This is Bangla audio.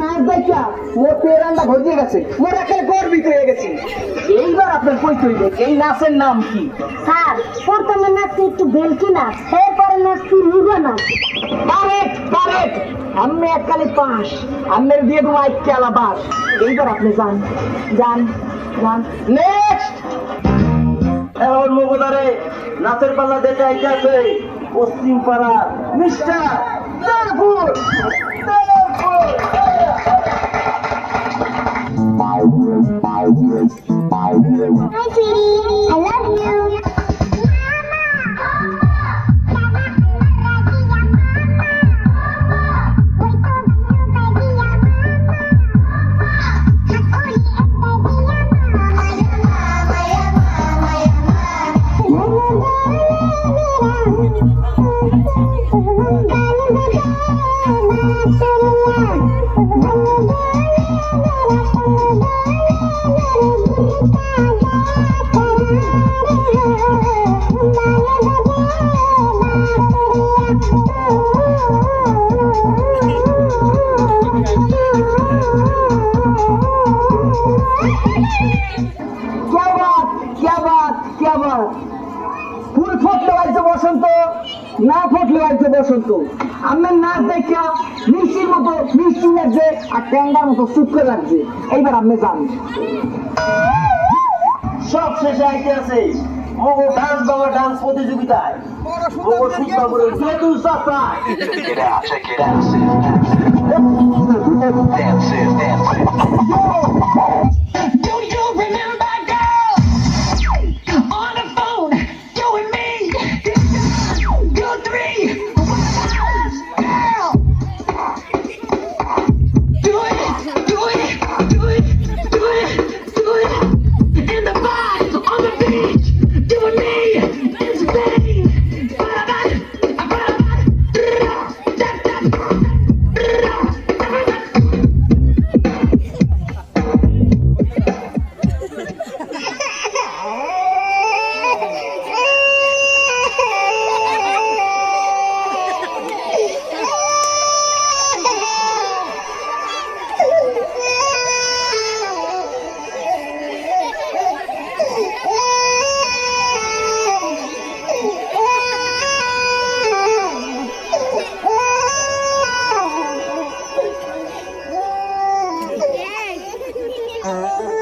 নাচ দেখা মোর পেরান্ডা ভরিয়ে গেছে মোর একেবারে গর্বিত হয়ে গেছি এইবার আপনার নাচের নাম কি স্যার প্রথমে নাচছি একটু বেলকি নাচ এরপরে নাচছি মুগা নাচ কারেক্ট কারেক্ট আমি এককালে পাস আমের দিয়ে দেবো এক খেলা বাস এইবার আপনি যান যান যান নেক্সট এখন মগুদারে নাচের পাল্লা দেখে আইতাছে পশ্চিম পাড়া mister Tarapur. I love you. क्या बात क्या बात फूल फोटो ऐसे वसंत না ফুটলে বাড়িতে বসন্ত আমার নাচ দেখা মিষ্টির মতো মিষ্টি লাগছে আর ট্যাঙ্গার মতো শুক্র লাগছে এইবার আপনি যান সব শেষে আইতে আছে মগো ডান্স বাবা ডান্স প্রতিযোগিতায় মগো করে যেহেতু. Dances, dances. Oh.